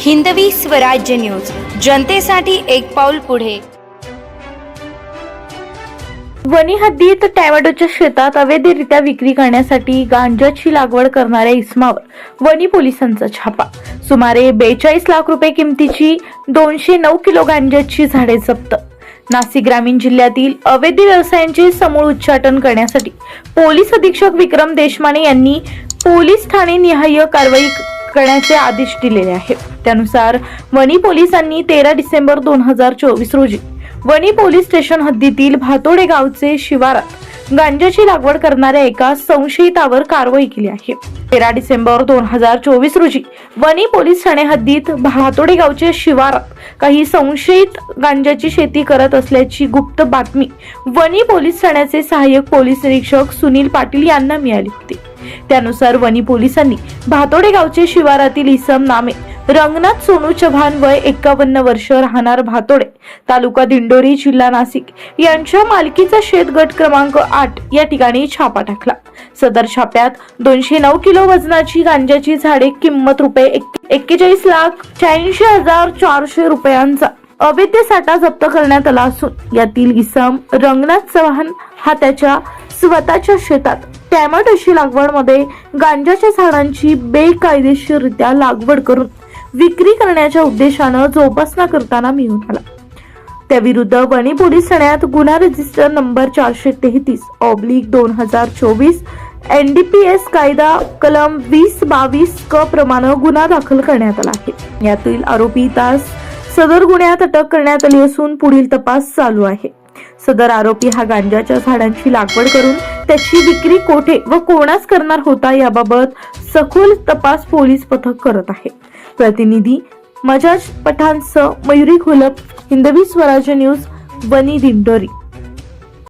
Hindavi Swarajya news. जनतेसाठी एक पाऊल पुढे. वनी हद्दीत टॅमॅटोच्या शेतात अवैधरित्या विक्री करण्यासाठी गांजाची लागवड करणाऱ्या इस्मावर वनी पोलिसांचा छापा. सुमारे बेचाळीस लाख रुपये किमतीची दोनशे नऊ किलो गांजाची झाडे जप्त. नाशिक ग्रामीण जिल्ह्यातील अवैध व्यवसायांचे समूळ उच्चाटन करण्यासाठी पोलीस अधीक्षक विक्रम देशमाने यांनी पोलीस ठाणे निहाय कारवाई करण्याचे आदेश दिलेले आहेत. त्यानुसार वनी पोलिसांनी तेरा डिसेंबर दोन हजार चोवीस रोजी वणी पोलीस स्टेशन हद्दीतील भातोडे गावचे शिवारात गांजाची लागवड करणाऱ्या एका संशयितावर कारवाई केली आहे. तेरा डिसेंबर दोन हजार चोवीस रोजी वणी पोलीस ठाणे हद्दीत भातोडे गावचे शिवारात काही संशयित गांजाची शेती करत असल्याची गुप्त बातमी वणी पोलीस ठाण्याचे सहाय्यक पोलीस निरीक्षक सुनील पाटील यांना मिळाली होती. त्यानुसार वणी पोलिसांनी भातोडे गावचे शिवारातील इसम नामे रंगनाथ सोनू चव्हाण वय एकावन्न वर्ष राहणार भातोडे तालुका दिंडोरी जिल्हा नाशिक यांच्या मालकीचा शेत गट क्रमांक आठ या ठिकाणी छापा टाकला. सदर छाप्यात दोनशे नऊ किलो वजनाची गांजाची झाडे किंमत रुपये एक्केचाळीस लाख शहाऐंशी हजार चारशे रुपयांचा अवैध साठा जप्त करण्यात आला असून यातील इसम रंगनाथ चव्हाण हा त्याच्या स्वतःच्या शेतात टॅमॅटोची लागवडमध्ये गांजाच्या झाडांची बेकायदेशीररित्या लागवड करून विक्री करण्याच्या उद्देशानं जोपासना करताना मिळून आला. त्याविरुद्ध वणी पोलीस ठाण्यात गुन्हा रजिस्टर नंबर चारशे तेहतीस ऑब्लिक दोन हजार चोवीस एन डी पी एस कायदा कलम वीस बावीस क प्रमाणे गुन्हा दाखल करण्यात आला आहे. यातील आरोपी तास सदर गुन्ह्यात अटक करण्यात आली असून पुढील तपास चालू आहे. सदर आरोपी हा गांजाच्या झाडांची लागवड करून त्याची विक्री कोठे व कोणास करणार होता याबाबत सखोल तपास पोलीस पथक करत आहे. प्रतिनिधी मजाज पठाणसह मयुरी घोलप हिंदवी स्वराज्य न्यूज वनी दिंडोरी.